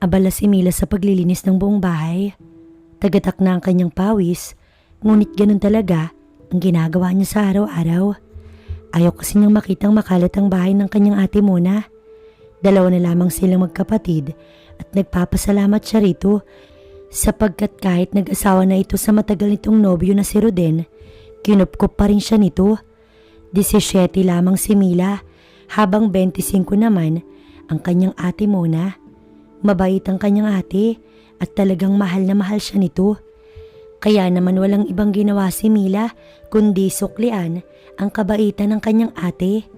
Abala si Mila sa paglilinis ng buong bahay. Tagatak na ang kanyang pawis, ngunit ganun talaga ang ginagawa niya sa araw-araw. Ayaw kasi niyang makitang makalat ang bahay ng kanyang ate Mona. Dalawa na lamang silang magkapatid at nagpapasalamat siya rito sapagkat kahit nag-asawa na ito sa matagal nitong nobyo na si Roden, kinupkop pa rin siya nito. 17 lamang si Mila habang 25 naman ang kanyang ate Mona. Mabait ang kanyang ate at talagang mahal na mahal siya nito. Kaya naman walang ibang ginawa si Mila kundi suklian ang kabaitan ng kanyang ate.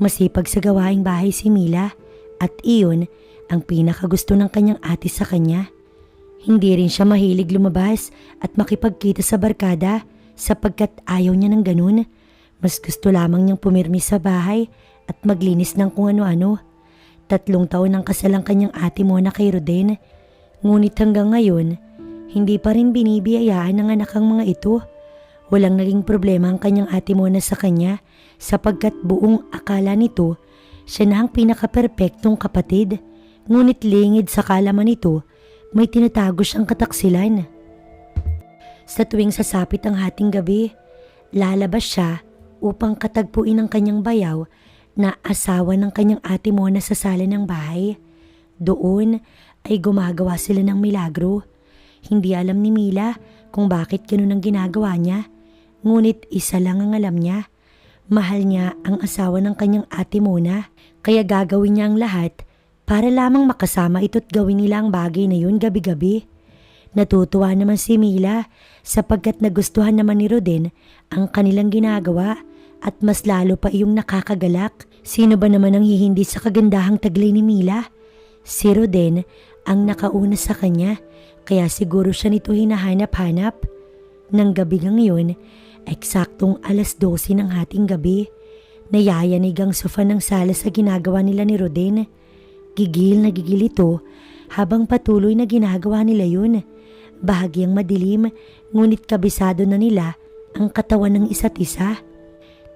Masipag sa gawaing bahay si Mila at iyon ang pinakagusto ng kanyang ate sa kanya. Hindi rin siya mahilig lumabas at makipagkita sa barkada sapagkat ayaw niya ng ganun. Mas gusto lamang niyang pumirmi sa bahay at maglinis ng kung ano-ano. Tatlong taon ang kasal ang kanyang ate Mona kay Roden. Ngunit hanggang ngayon, hindi pa rin binibiyayaan ng anak ang mga ito. Walang naging problema ang kanyang ate Mona sa kanya sapagkat buong akala nito siya na ang pinaka-perpektong kapatid. Ngunit lingid sa kalaman nito, may tinatago siyang kataksilan. Sa tuwing sasapit ang hating gabi, lalabas siya upang katagpuin ang kanyang bayaw na asawa ng kanyang ate Mona sa sala ng bahay. Doon ay gumagawa sila ng milagro. Hindi alam ni Mila kung bakit ganun ang ginagawa niya. Ngunit isa lang ang alam niya. Mahal niya ang asawa ng kanyang ate Mona. Kaya gagawin niya ang lahat para lamang makasama ito't gawin nila ang bagay na yun gabi-gabi. Natutuwa naman si Mila sapagkat nagustuhan naman ni Roden ang kanilang ginagawa at mas lalo pa iyong nakakagalak. Sino ba naman ang hihindi sa kagandahang taglay ni Mila? Si Roden ang nakauna sa kanya kaya siguro siya nito hinahanap-hanap. Nang gabi ng yun, eksaktong alas 12 ng hating gabi, nayayanig ang sofa ng sala sa ginagawa nila ni Roden. Gigil na gigil ito habang patuloy na ginagawa nila yun. Bahagyang madilim ngunit kabisado na nila ang katawan ng isa't isa.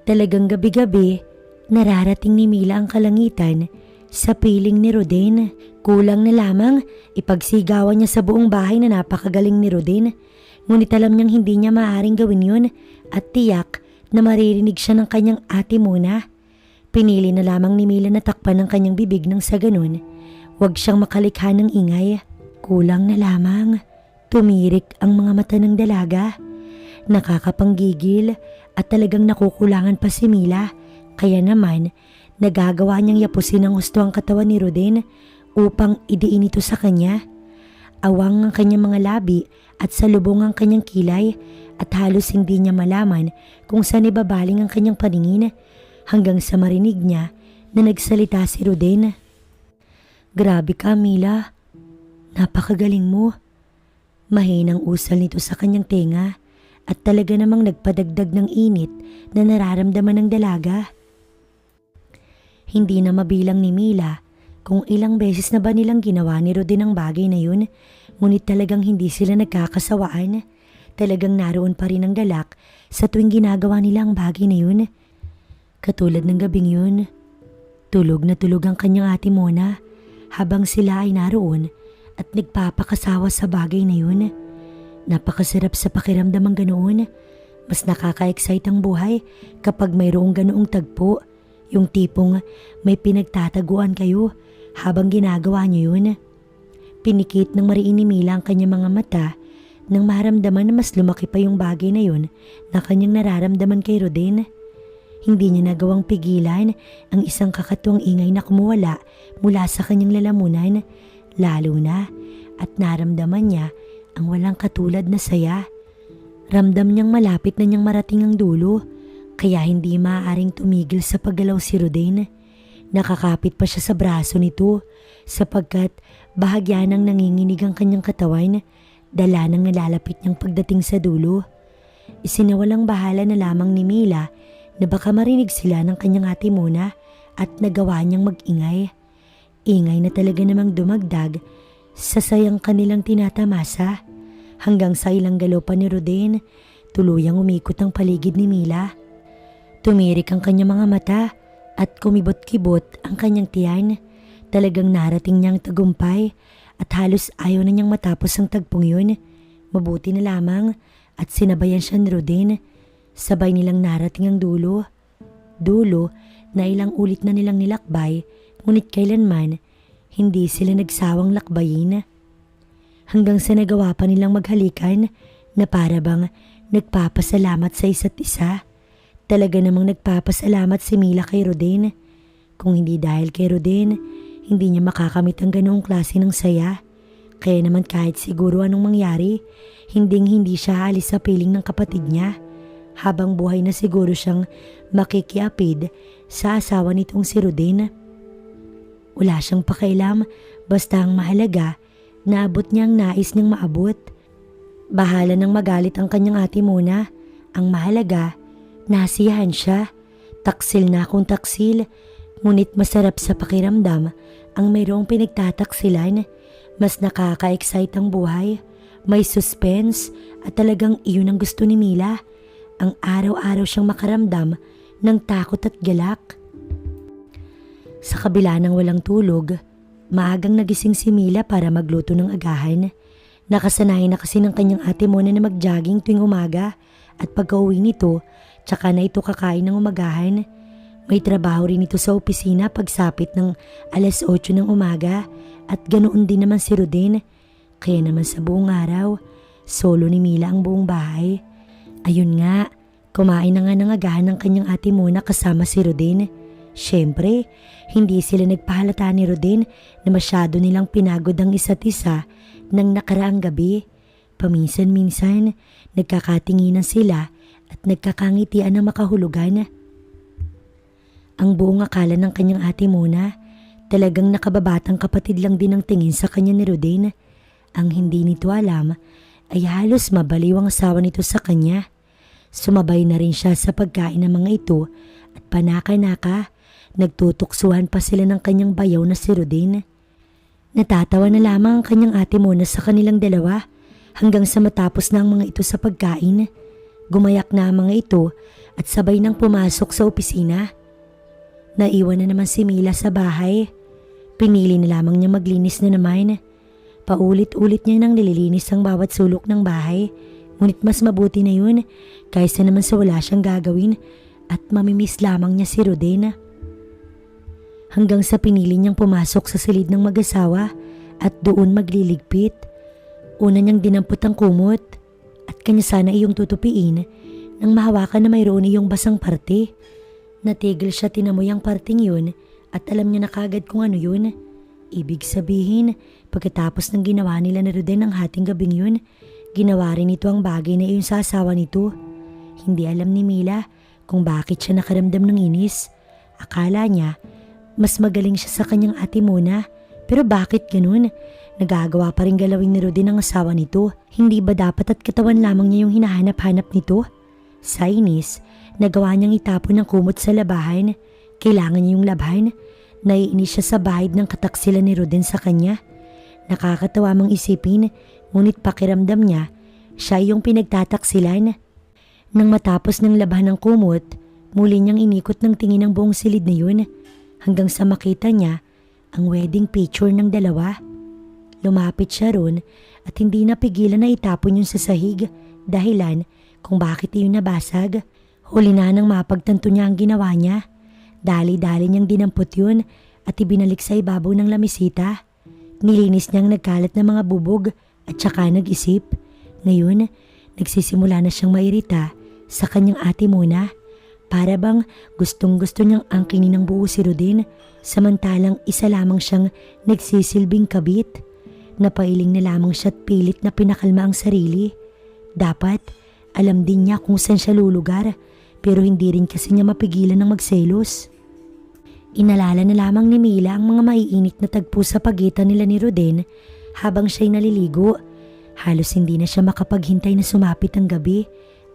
Talagang gabi-gabi, nararating ni Mila ang kalangitan sa piling ni Roden. Kulang na lamang ipagsigawan niya sa buong bahay na napakagaling ni Roden. Ngunit alam niyang hindi niya maaaring gawin yun at tiyak na maririnig siya ng kanyang ate muna. Pinili na lamang ni Mila na takpan ng kanyang bibig nang sa ganun. Huwag siyang makalikha ng ingay. Kulang na lamang. Tumirik ang mga mata ng dalaga. Nakakapanggigil at talagang nakukulangan pa si Mila. Kaya naman, nagagawa niyang yapusin ang gusto ang katawan ni Roden upang idiin ito sa kanya. Awang ang kanyang mga labi at salubong ang kanyang kilay at halos hindi niya malaman kung saan ibabaling ang kanyang paningin hanggang sa marinig niya na nagsalita si Roden. Grabe ka, Mila. Napakagaling mo. Mahinang usal nito sa kanyang tenga at talaga namang nagpadagdag ng init na nararamdaman ng dalaga. Hindi na mabilang ni Mila kung ilang beses na ba nilang ginawa ni Rodin ang bagay na yun, ngunit talagang hindi sila nagkakasawaan. Talagang naroon pa rin ang galak sa tuwing ginagawa nila ang bagay na yun. Katulad ng gabing yun, tulog na tulog ang kanyang ate Mona habang sila ay naroon at nagpapakasawa sa bagay na yun. Napakasarap sa pakiramdam ang ganoon. Mas nakaka-excite ang buhay kapag mayroong ganoong tagpo. Yung tipong may pinagtataguan kayo habang ginagawa niyo yun. Pinikit ng mariin ni Mila ang kanyang mga mata nang maramdaman na mas lumaki pa yung bagay na yun na kanyang nararamdaman kay Rodin. Hindi niya nagawang pigilan ang isang kakatuwang ingay na kumuwala mula sa kanyang lalamunan, lalo na at naramdaman niya ang walang katulad na saya. Ramdam niyang malapit na niyang marating ang dulo, kaya hindi maaaring tumigil sa paggalaw si Rodin. Nakakapit pa siya sa braso nito sapagkat bahagya nang nanginginig ang kanyang katawan, dala nang nalalapit niyang pagdating sa dulo. Isinawalang bahala na lamang ni Mila na baka marinig sila ng kanyang ate Mona at nagawa niyang mag-ingay. Ingay na talaga namang dumagdag sa sayang kanilang tinatamasa hanggang sa ilang galaw pa ni Rodin, tuluyang umikot ang paligid ni Mila. Tumirik ang kanyang mga mata at kumibot-kibot ang kanyang tiyan. Talagang narating niyang tagumpay at halos ayaw na niyang matapos ang tagpong yun. Mabuti na lamang at sinabayan siya ni Rodin. Sabay nilang narating ang dulo. Dulo na ilang ulit na nilang nilakbay ngunit kailanman hindi sila nagsawang lakbayin. Hanggang sa nagawa pa nilang maghalikan na para bang nagpapasalamat sa isa't isa. Talaga namang nagpapasalamat si Mila kay Rodin. Kung hindi dahil kay Rodin, hindi niya makakamit ang ganoong klase ng saya. Kaya naman kahit siguro anong mangyari, hinding hindi siya alis sa piling ng kapatid niya. Habang buhay na siguro siyang makikiapid sa asawa nitong si Rodin. Wala siyang pakailam basta ang mahalaga naabot niya ang nais niyang maabot. Bahala nang magalit ang kanyang ate muna. Ang mahalaga, nasiyahan siya. Taksil na akong taksil, ngunit masarap sa pakiramdam ang mayroong pinagtataksilan. Mas nakaka-excite ang buhay. May suspense at talagang iyon ang gusto ni Mila. Ang araw-araw siyang makaramdam ng takot at galak. Sa kabila ng walang tulog, maagang nagising si Mila para magluto ng agahan. Nakasanayan na kasi ng kanyang ate Mona na mag-jogging tuwing umaga at pagka-uwi nito, tsaka na ito kakain ng umagahan. May trabaho rin ito sa opisina pagsapit ng alas 8 ng umaga at ganoon din naman si Rodin. Kaya naman sa buong araw, solo ni Mila ang buong bahay. Ayun nga, kumain na nga ng agahan ng kanyang ate Mona kasama si Rodin. Siyempre, hindi sila nagpahalata ni Rodin na masyado nilang pinagod ang isa't isa ng nakaraang gabi. Paminsan-minsan, nagkakatinginan sila at nagkakangitian ng makahulugan. Ang buong akala ng kanyang ate Mona, talagang nakababatang kapatid lang din ang tingin sa kanya ni Rodin. Ang hindi nito alam ay halos mabaliw ang asawa nito sa kanya. Sumabay na rin siya sa pagkain ng mga ito at panaka-naka, nagtutuksuhan pa sila ng kanyang bayaw na si Rodin. Natatawa na lamang ang kanyang ate Mona sa kanilang dalawa hanggang sa matapos na ang mga ito sa pagkain. Gumayak na ang mga ito at sabay nang pumasok sa opisina. Naiwan na naman si Mila sa bahay. Pinili na lamang niya maglinis na naman. Paulit-ulit niya nang nililinis ang bawat sulok ng bahay. Ngunit mas mabuti na yun kaysa naman sa wala siyang gagawin at mamimiss lamang niya si Rodena. Hanggang sa pinili niyang pumasok sa silid ng mag-asawa at doon magliligpit. Una niyang dinampot ang kumot at kanya sana iyong tutupiin nang mahawakan na mayroon iyong basang parte. Natigil siya tinamoy ang parting yun at alam niya na kagad kung ano yun. Ibig sabihin, pagkatapos ng ginawa nila na Roden ang hating gabing yun, ginawa rin ito ang bagay na iyon sa asawa nito. Hindi alam ni Mila kung bakit siya nakaramdam ng inis. Akala niya, mas magaling siya sa kanyang ate muna. Pero bakit ganun? Nagagawa pa rin galawin ni Rodin ang asawa nito. Hindi ba dapat at katawan lamang niya yung hinahanap-hanap nito? Sa inis, nagawa niyang itapon ng kumot sa labahan. Kailangan niya yung labhan. Naiinis siya sa bahid ng kataksilan ni Rodin sa kanya. Nakakatawa mang isipin, ngunit pakiramdam niya, siya yung pinagtataksilan. Nang matapos ng labhan ng kumot, muli niyang inikot ng tingin ang buong silid na yun hanggang sa makita niya ang wedding picture ng dalawa. Lumapit siya ron at hindi napigilan na itapon yun sa sahig dahilan kung bakit iyon nabasag. Huli na nang mapagtanto niya ang ginawa niya. Dali-dali niyang dinampot yun at ibinalik sa ibabaw ng lamisita. Nilinis niyang nagkalat na mga bubog at saka nag-isip. Ngayon, nagsisimula na siyang mairita sa kanyang ate muna. Para bang gustong gusto niyang angkinin ng buo si Rodin samantalang isa lamang siyang nagsisilbing kabit. Napailing na lamang siya at pilit na pinakalma ang sarili. Dapat, alam din niya kung saan siya lulugar pero hindi rin kasi niya mapigilan ng magselos. Inalala na lamang ni Mila ang mga maiinit na tagpo sa pagitan nila ni Roden habang siya'y naliligo. Halos hindi na siya makapaghintay na sumapit ang gabi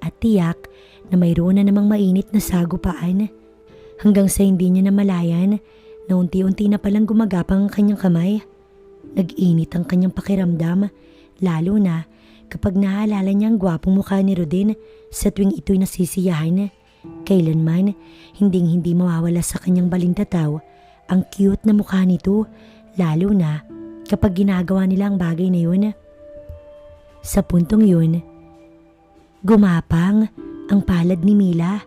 at tiyak na mayroon na namang mainit na sagupaan. Hanggang sa hindi niya namalayan na unti-unti na palang gumagapang ang kanyang kamay. Nag-init ang kanyang pakiramdam lalo na kapag naalala niya ang gwapong mukha ni Rodin sa tuwing ito'y nasisiyahan. Kailanman, hinding hindi mawawala sa kanyang balintataw ang cute na mukha nito, lalo na kapag ginagawa nila ang bagay na yun. Sa puntong yun, gumapang ang palad ni Mila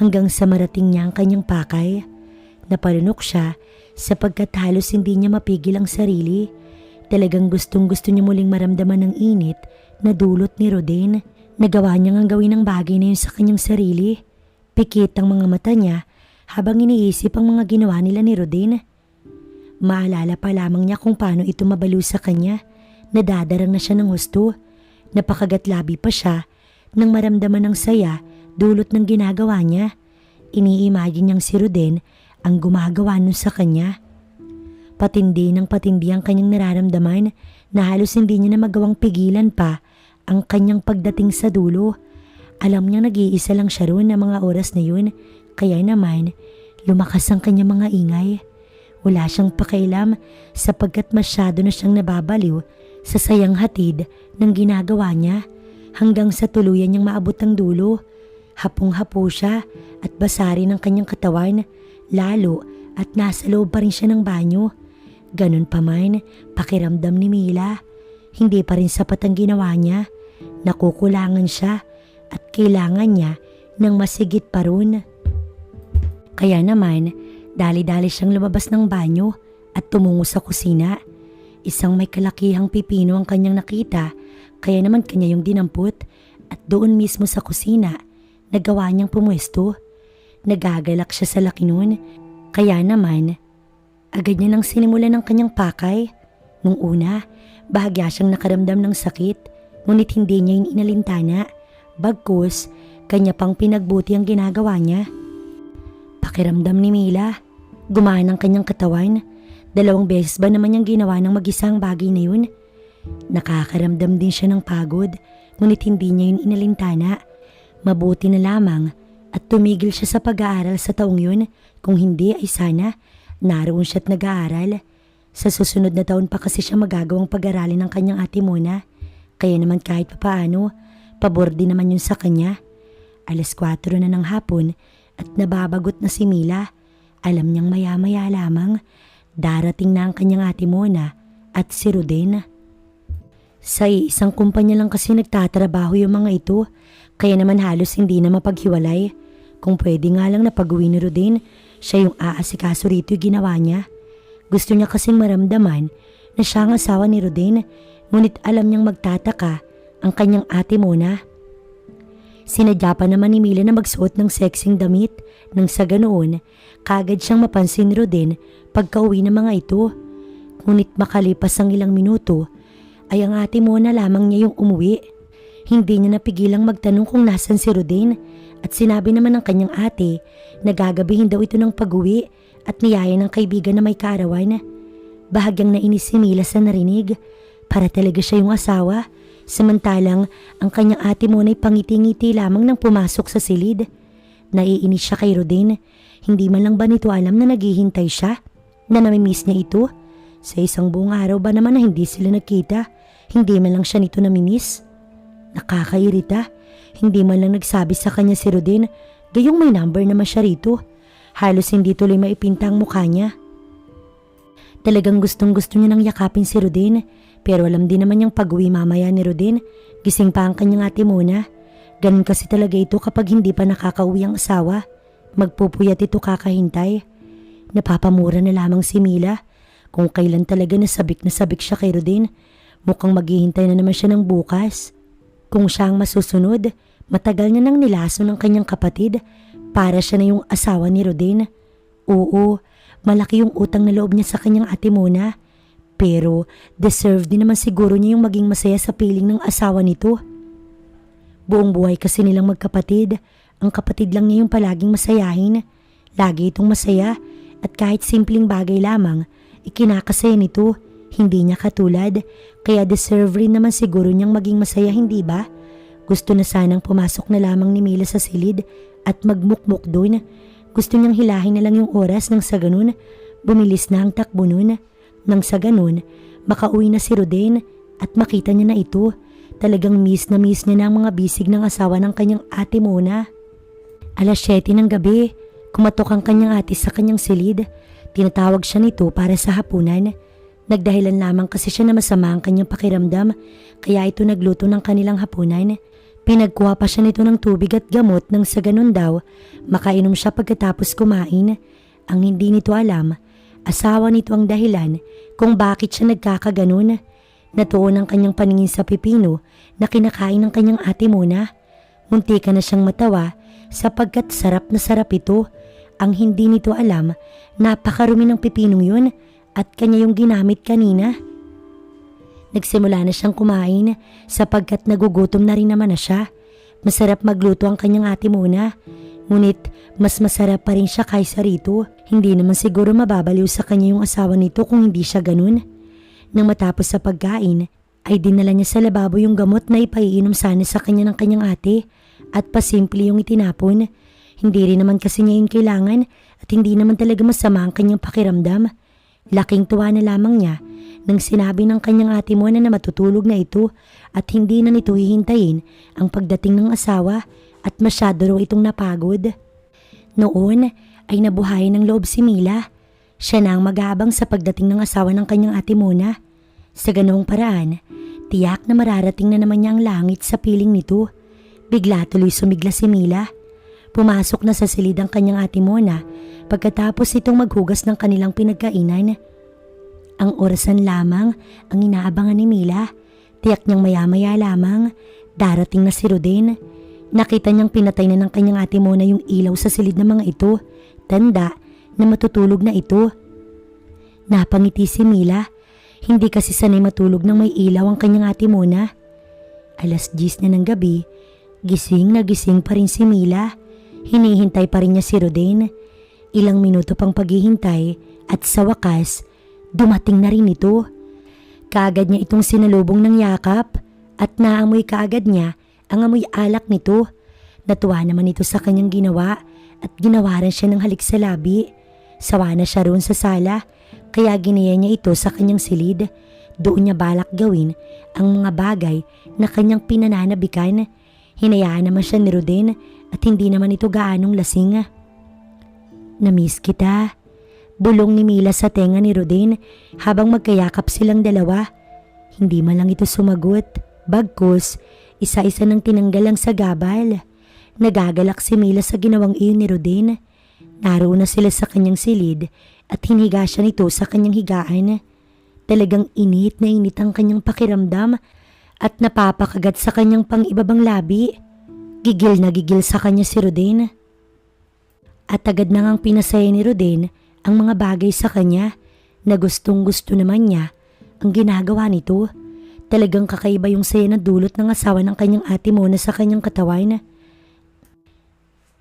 hanggang sa marating niya ang kanyang pakay. Napalunok siya sapagkat halos hindi niya mapigil ang sarili. Talagang gustong gusto niya muling maramdaman ng init na dulot ni Rodin. Nagawa niya ang gawin ang bagay na yun sa kanyang sarili. Pikit ang mga mata niya habang iniisip ang mga ginawa nila ni Rodin. Maalala pa lamang niya kung paano ito mabalo sa kanya. Nadadarang na siya ng husto. Napakagatlabi pa siya nang maramdaman ng saya dulot ng ginagawa niya. Iniimagine niyang si Rodin ang gumagawa nun sa kanya. Patindi ng patindi ang kanyang nararamdaman na halos hindi niya na magawang pigilan pa ang kanyang pagdating sa dulo. Alam niyang nag-iisa lang siya roon na mga oras na yun, kaya naman lumakas ang kanyang mga ingay. Wala siyang pakialam sapagkat masyado na siyang nababaliw sa sayang hatid ng ginagawa niya hanggang sa tuluyan niyang maabot ang dulo. Hapong-hapo siya at basari ng kanyang katawan, lalo at nasa loob pa rin siya ng banyo. Ganun pa man, pakiramdam ni Mila. Hindi pa rin sapat ang ginawa niya. Nakukulangan siya at kailangan niya ng masigit pa ron. Kaya naman, dali-dali siyang lumabas ng banyo at tumungo sa kusina. Isang may kalakihang pipino ang kanyang nakita, kaya naman kanya yung dinampot at doon mismo sa kusina, nagawa niyang pumwesto. Nagagalak siya sa laki nun, kaya naman, agad niya nang sinimulan ng kanyang pakay. Nung una, bahagya siyang nakaramdam ng sakit, ngunit hindi niya yung inalintana. Bagkus, kanya pang pinagbuti ang ginagawa niya. Pakiramdam ni Mila, gumaan ang kanyang katawan. Dalawang beses ba naman niyang ginawa ng mag-isang bagay na yun? Nakakaramdam din siya ng pagod, ngunit hindi niya yun inalintana. Mabuti na lamang at tumigil siya sa pag-aaral sa taong yun. Kung hindi ay sana, naroon siya't nag-aaral. Sa susunod na taon pa kasi siya magagawang pag-aralin ng kanyang ate Mona. Kaya naman kahit papaano, pabor din naman yun sa kanya. Alas 4 na ng hapon at nababagot na si Mila. Alam niyang maya-maya lamang, darating na ang kanyang ate Mona at si Ruden. Sa isang kumpanya lang kasi nagtatrabaho yung mga ito, kaya naman halos hindi na mapaghiwalay. Kung pwede nga lang na pag-uwi ni Ruden, siya yung aasikaso rito yung ginawa niya. Gusto niya kasing maramdaman na siya ang asawa ni Ruden, ngunit alam niyang magtataka ang kanyang ate Mona. Sinadya pa naman ni Mila na magsuot ng sexing damit nang sa ganoon, kagad siyang mapansin ni Rodin pagka-uwi ng mga ito. Ngunit makalipas ang ilang minuto, ay ang ate Mona lamang niya yung umuwi. Hindi niya napigilang magtanong kung nasan si Rodin at sinabi naman ng kanyang ate na gagabihin daw ito ng pag-uwi at niyaya ng kaibigan na may kaarawan. Bahagyang nainis si Mila sa narinig para talaga siya yung asawa Samantalang ang kanyang ate mo ay pangiti-ngiti lamang nang pumasok sa silid. Naiinis siya kay Rodin. Hindi man lang ba nito alam na naghihintay siya? Na namimiss niya ito? Sa isang buong araw ba naman na hindi sila nagkita? Hindi man lang siya nito namimiss? Nakakairita. Hindi man lang nagsabi sa kanya si Rodin. Gayong may number naman siya rito. Halos hindi tuloy maipinta ang mukha niya. Talagang gustong gusto niya nang yakapin si Rodin. Pero alam din naman niyang pag-uwi mamaya ni Rodin, gising pa ang kanyang ate muna. Ganun kasi talaga ito kapag hindi pa nakakauwi ang asawa. Magpupuyat ito kakahintay. Napapamura na lamang si Mila. Kung kailan talaga nasabik na sabik siya kay Rodin, mukhang maghihintay na naman siya ng bukas. Kung siya ang masusunod, matagal na nang nilaso ng kanyang kapatid para siya na yung asawa ni Rodin. Oo, malaki yung utang na loob niya sa kanyang ate Mona. Pero deserve din naman siguro niya yung maging masaya sa piling ng asawa nito. Buong buhay kasi nilang magkapatid. Ang kapatid lang niya yung palaging masayahin. Lagi itong masaya at kahit simpleng bagay lamang, ikinakasaya nito. Hindi niya katulad, kaya deserve rin naman siguro niyang maging masaya, hindi ba? Gusto na sanang pumasok na lamang ni Mila sa silid at magmukmuk doon. Gusto niyang hilahin na lang yung oras nang sa ganun, bumilis na ang takbo nun. Nang sa ganun, makauwi na si Roden at makita niya na ito. Talagang miss na miss niya na ang mga bisig ng asawa ng kanyang ate Mona. Alas 7 ng gabi, kumatok ang kanyang ate sa kanyang silid. Tinatawag siya nito para sa hapunan. Nagdahilan lamang kasi siya na masama ang kanyang pakiramdam kaya ito nagluto ng kanilang hapunan. Pinagkuha pa siya nito ng tubig at gamot nang sa ganun daw makainom siya pagkatapos kumain. Ang hindi nito alam, asawa nito ang dahilan kung bakit siya nagkakaganon. Natuon ang kanyang paningin sa pipino na kinakain ng kanyang ate muna. Munti ka na siyang matawa sapagkat sarap na sarap ito. Ang hindi nito alam, napakarumi ng pipinong yun at kanya yung ginamit kanina. Nagsimula na siyang kumain sapagkat nagugutom na rin naman na siya. Masarap magluto ang kanyang ate muna. Ngunit mas masarap pa rin siya kaysa rito. Hindi naman siguro mababaliw sa kanya yung asawa nito kung hindi siya ganun. Nang matapos sa pagkain, ay dinala niya sa lababo yung gamot na ipaiinom sana sa kanya ng kanyang ate at pasimple yung itinapon. Hindi rin naman kasi niya yung kailangan at hindi naman talaga masama ang kanyang pakiramdam. Laking tuwa na lamang niya nang sinabi ng kanyang ate mo na, na matutulog na ito at hindi na nito hihintayin ang pagdating ng asawa at masyado raw itong napagod. Noon ay nabuhayan ng loob si Mila. Siya na ang mag-aabang sa pagdating ng asawa ng kanyang ate Mona. Sa ganoong paraan, tiyak na mararating na naman niya ang langit sa piling nito. Bigla tuloy sumigla si Mila. Pumasok na sa silid ang kanyang ate Mona pagkatapos itong maghugas ng kanilang pinagkainan. Ang orasan lamang ang inaabangan ni Mila. Tiyak niyang maya-maya lamang darating na si Rodin. Nakita niyang pinatay na ng kanyang ate Mona yung ilaw sa silid ng mga ito. Tanda na matutulog na ito. Napangiti si Mila. Hindi kasi sanay matulog ng may ilaw ang kanyang ate Mona. Alas 10 na ng gabi, gising na gising pa rin si Mila. Hinihintay pa rin niya si Rodin. Ilang minuto pang paghihintay at sa wakas, dumating na rin ito. Kaagad niya itong sinalubong ng yakap at naamoy kaagad niya ang amoy alak nito. Natuwa naman ito sa kanyang ginawa at ginawaran siya ng halik sa labi. Sawa na siya roon sa sala kaya ginaya niya ito sa kanyang silid. Doon niya balak gawin ang mga bagay na kanyang pinananabikan. Hinayaan naman siya ni Rodin at hindi naman ito gaanong lasing. Namiss kita. Bulong ni Mila sa tenga ni Rodin habang magkayakap silang dalawa. Hindi man lang ito sumagot. Bagkus, isa-isa nang tinanggal ang sagabal. Nagagalak si Mila sa ginawang iyon ni Rodin. Naroon na sila sa kanyang silid at hiniga siya nito sa kanyang higaan. Talagang init na init ang kanyang pakiramdam at napapakagat sa kanyang pang-ibabang labi. Gigil na gigil sa kanya si Rodin. At agad na ngang pinasaya ni Rodin ang mga bagay sa kanya na gustong gusto naman niya ang ginagawa nito. Talagang kakaiba yung saya na dulot ng asawa ng kanyang ate Mona sa kanyang katawan.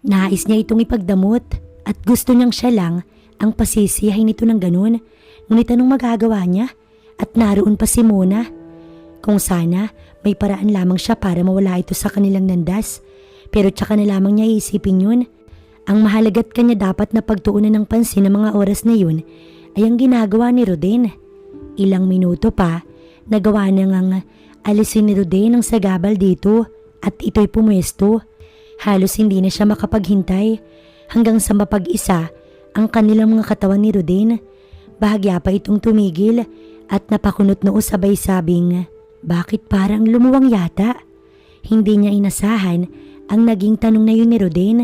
Nais niya itong ipagdamot at gusto niyang siya lang ang pasisiyahin nito ng ganun. Ngunit anong magagawa niya? At naroon pa si Mona. Kung sana may paraan lamang siya para mawala ito sa kanilang nandas. Pero tsaka na lamang niya iisipin yun. Ang mahalaga't kanya dapat na pagtuunan ng pansin ng mga oras na yun ay ang ginagawa ni Rodin. Ilang minuto pa, nagawa na ngang alisin ni Rodin ang sagabal dito at ito'y pumwesto. Halos hindi na siya makapaghintay hanggang sa mapag-isa ang kanilang mga katawan ni Rodin. Bahagya pa itong tumigil at napakunot noo sabay sabing, bakit parang lumuwang yata? Hindi niya inasahan ang naging tanong na yun ni Rodin.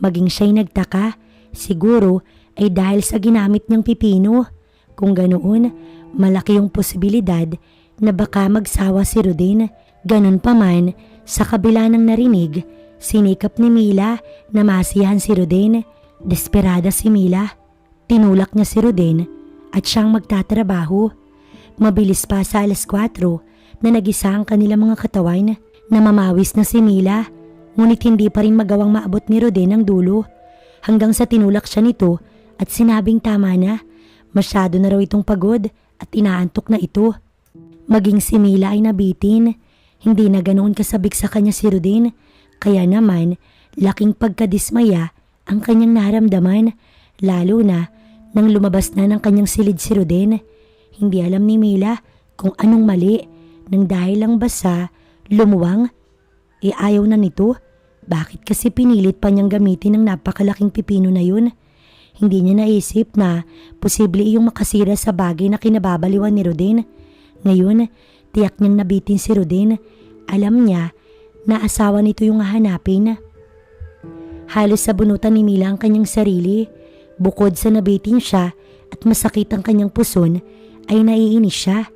Maging siya'y nagtaka, siguro ay dahil sa ginamit niyang pipino. Kung ganoon, malaki yung posibilidad na baka magsawa si Rodin. Ganon pa man, sa kabila ng narinig, sinikap ni Mila na masiyahan si Rodin. Desperada si Mila. Tinulak niya si Rodin at siyang magtatrabaho. Mabilis pa sa alas 4 na nagisa ang kanilang mga katawan na mamawis na si Mila. Ngunit hindi pa rin magawang maabot ni Rodin ang dulo. Hanggang sa tinulak siya nito at sinabing tama na. Masyado na raw itong pagod at inaantok na ito. Maging si Mila ay nabitin. Hindi na ganoon kasabik sa kanya si Rodin. Kaya naman, laking pagkadismaya ang kanyang naramdaman. Lalo na nang lumabas na ng kanyang silid si Rodin. Hindi alam ni Mila kung anong mali nang dahil lang basa, lumuwang. E ayaw na nito. Bakit kasi pinilit pa niyang gamitin ang napakalaking pipino na yun? Hindi niya naisip na posible iyong makasira sa bagay na kinababaliwan ni Rodin. Ngayon, tiyak niyang nabitin si Rodin. Alam niya na asawa nito yung hahanapin. Halos sa bunutan ni Mila ang kanyang sarili. Bukod sa nabitin siya at masakit ang kanyang puson, ay naiinis siya.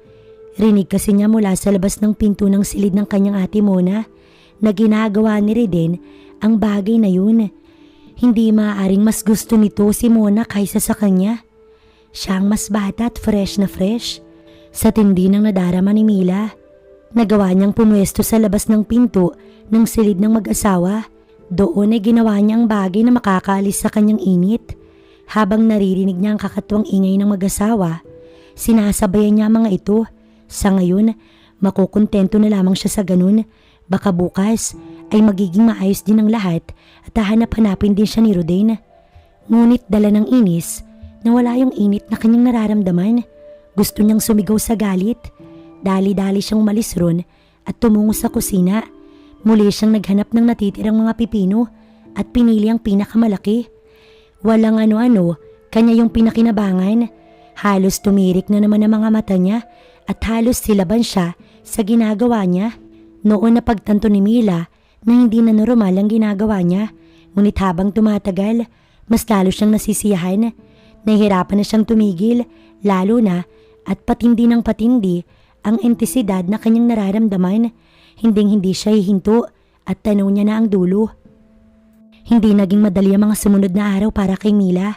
Rinig kasi niya mula sa labas ng pinto ng silid ng kanyang ate Mona na ginagawa ni Reden ang bagay na yun. Hindi maaaring mas gusto nito si Mona kaysa sa kanya. Siya ang mas bata at fresh na fresh. Sa tindi ng nadarama ni Mila, nagawa niyang pumwesto sa labas ng pinto ng silid ng mag-asawa. Doon ay ginawa niya ang bagay na makakaalis sa kanyang init. Habang naririnig niya ang kakatuwang ingay ng mag-asawa, sinasabayan niya mga ito. Sa ngayon, makukontento na lamang siya sa ganun. Baka bukas ay magiging maayos din ang lahat at hahanap-hanapin din siya ni Rodin. Ngunit dala ng inis na wala yung init na kanyang nararamdaman. Gusto niyang sumigaw sa galit. Dali-dali siyang umalis ron at tumungo sa kusina. Muli siyang naghanap ng natitirang mga pipino at pinili ang pinakamalaki. Walang ano-ano, kanya yung pinakinabangan. Halos tumirik na naman ang mga mata niya at halos silaban siya sa ginagawa niya. Noon na pagtanto ni Mila na hindi na normal ang ginagawa niya. Ngunit habang tumatagal, mas lalo siyang nasisiyahan. Nahihirapan na siyang tumigil, lalo na at patindi ng patindi ang entisidad na kanyang nararamdaman. Hinding hindi siya hihinto at tanaw niya na ang dulo. Hindi naging madali ang mga sumunod na araw para kay Mila.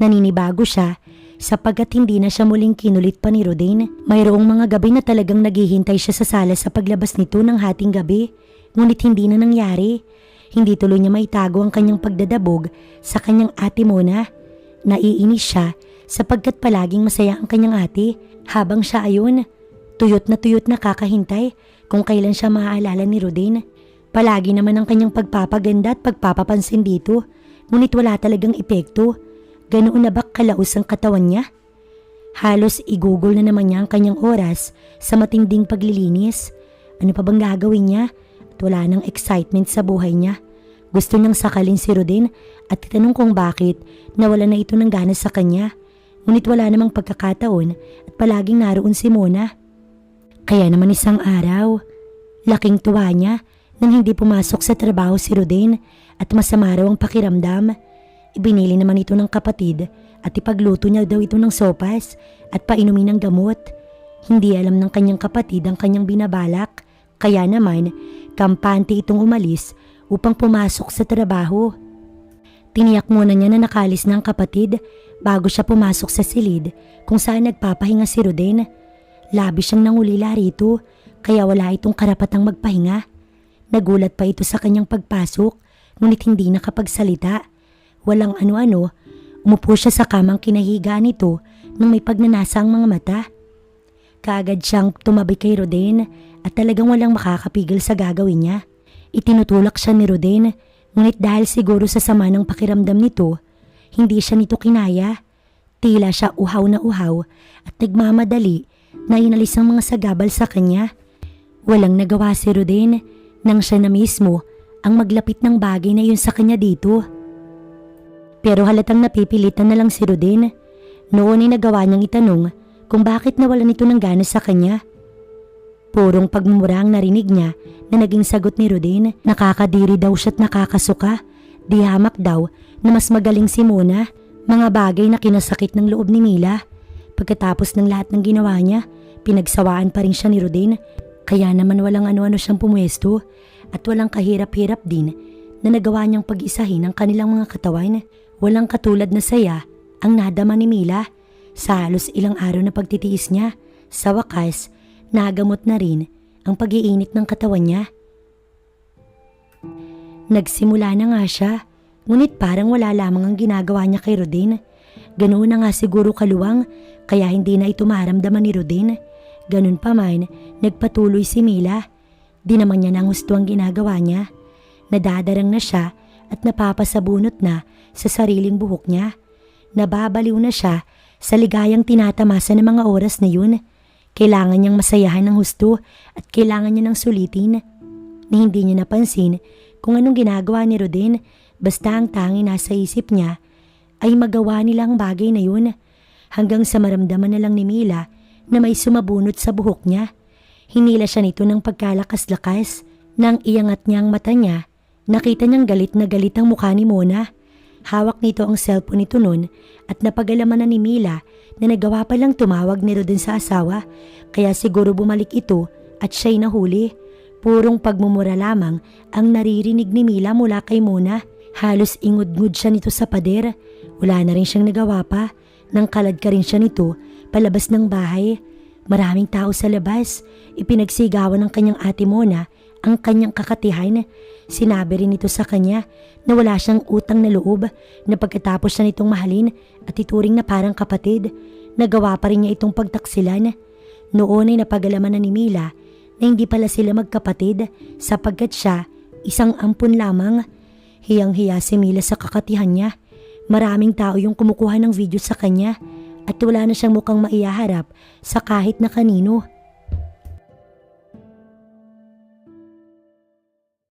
Naninibago siya sapagkat hindi na siya muling kinulit pa ni Rodin. Mayroong mga gabi na talagang naghihintay siya sa sala sa paglabas nito ng hating gabi. Ngunit hindi na nangyari. Hindi tuloy niya maitago ang kanyang pagdadabog sa kanyang ate Mona. Naiinis siya sapagkat palaging masaya ang kanyang ate habang siya ayon. Tuyot na tuyot na kakahintay kung kailan siya maaalala ni Rodin. Palagi naman ang kanyang pagpapaganda at pagpapapansin dito, ngunit wala talagang epekto. Ganoon na ba kalaos ang katawan niya? Halos igugol na naman niya ang kanyang oras sa matinding paglilinis. Ano pa bang gagawin niya? At wala nang excitement sa buhay niya. Gusto niyang sakalin si Rodin at itanong kung bakit nawala na ito ng gana sa kanya. Ngunit wala namang pagkakataon at palaging naroon si Mona. Kaya naman isang araw, laking tuwa niya nang hindi pumasok sa trabaho si Rodin at masama raw ang pakiramdam. Ibinili naman ito ng kapatid at ipagluto niya daw ito ng sopas at painumin ng gamot. Hindi alam ng kanyang kapatid ang kanyang binabalak, kaya naman kampante itong umalis upang pumasok sa trabaho. Tiniyak muna niya na nakalis ng kapatid bago siya pumasok sa silid kung saan nagpapahinga si Rodin. Labi siyang nangulila rito kaya wala itong karapatang magpahinga. Nagulat pa ito sa kanyang pagpasok ngunit hindi nakapagsalita. Walang ano-ano, umupo siya sa kamang kinahiga nito nang may pagnanasa ang mga mata. Kaagad siyang tumabi kay Rodin at talagang walang makakapigil sa gagawin niya. Itinutulak siya ni Rodin ngunit dahil siguro sa sama ng pakiramdam nito, hindi siya nito kinaya. Tila siya uhaw na uhaw at nagmamadali na inalis ang mga sagabal sa kanya. Walang nagawa si Rodin nang siya na mismo ang maglapit ng bagay na yun sa kanya dito. Pero halatang napipilitan na lang si Rodin. Noon ay nagawa niyang itanong kung bakit nawalan ito ng gana sa kanya. Purong pagmumura ang narinig niya na naging sagot ni Rodin. Nakakadiri daw siya't nakakasuka. Di hamak daw na mas magaling si Mona. Mga bagay na kinasakit ng loob ni Mila. Pagkatapos ng lahat ng ginawa niya, pinagsawaan pa rin siya ni Rodin. Kaya naman walang ano-ano siyang pumwesto at walang kahirap-hirap din na nagawa niyang pag-isahin ang kanilang mga katawan. Walang katulad na saya ang nadama ni Mila sa halos ilang araw na pagtitiis niya. Sa wakas, nagamot na rin ang pag-iinit ng katawan niya. Nagsimula na nga siya, ngunit parang wala lamang ang ginagawa niya kay Rodin. Ganoon na nga siguro kaluwang, kaya hindi na ito maramdaman ni Rodin. Ganun pa man, nagpatuloy si Mila. Di naman niya nang gusto ang ginagawa niya. Nadadarang na siya at napapasabunot na sa sariling buhok niya. Nababaliw na siya sa ligayang tinatamasa ng mga oras na yun. Kailangan niyang masayahan ng husto at kailangan niya ng sulitin. Ni hindi niya napansin kung anong ginagawa ni Rodin basta ang tangi nasa isip niya ay magawa nila ang bagay na yun. Hanggang sa maramdaman na lang ni Mila na may sumabunot sa buhok niya. Hinila siya nito ng pagkalakas-lakas. Nang iangat niya ang mata niya, nakita niyang galit na galit ang mukha ni Mona. Hawak nito ang cellphone nito noon at napagalaman na ni Mila na nagawa pa lang tumawag nito din sa asawa kaya siguro bumalik ito at siya'y nahuli. Purong pagmumura lamang ang naririnig ni Mila mula kay Mona. Halos ingud-ngud siya nito sa pader. Wala na rin siyang nagawa pa. Nang kalad ka rin siya nito palabas ng bahay. Maraming tao sa labas. Ipinagsigawan ng kanyang ate Mona ang kanyang kakatihan. Sinabi rin nito sa kanya na wala siyang utang na loob na pagkatapos siya nitong mahalin at ituring na parang kapatid, nagawa pa rin niya itong pagtaksilan. Noon ay napagalaman na ni Mila na hindi pala sila magkapatid sapagkat siya isang ampun lamang. Hiyang-hiya si Mila sa kakatihan niya. Maraming tao yung kumukuha ng video sa kanya at wala na siyang mukhang maiyaharap sa kahit na kanino.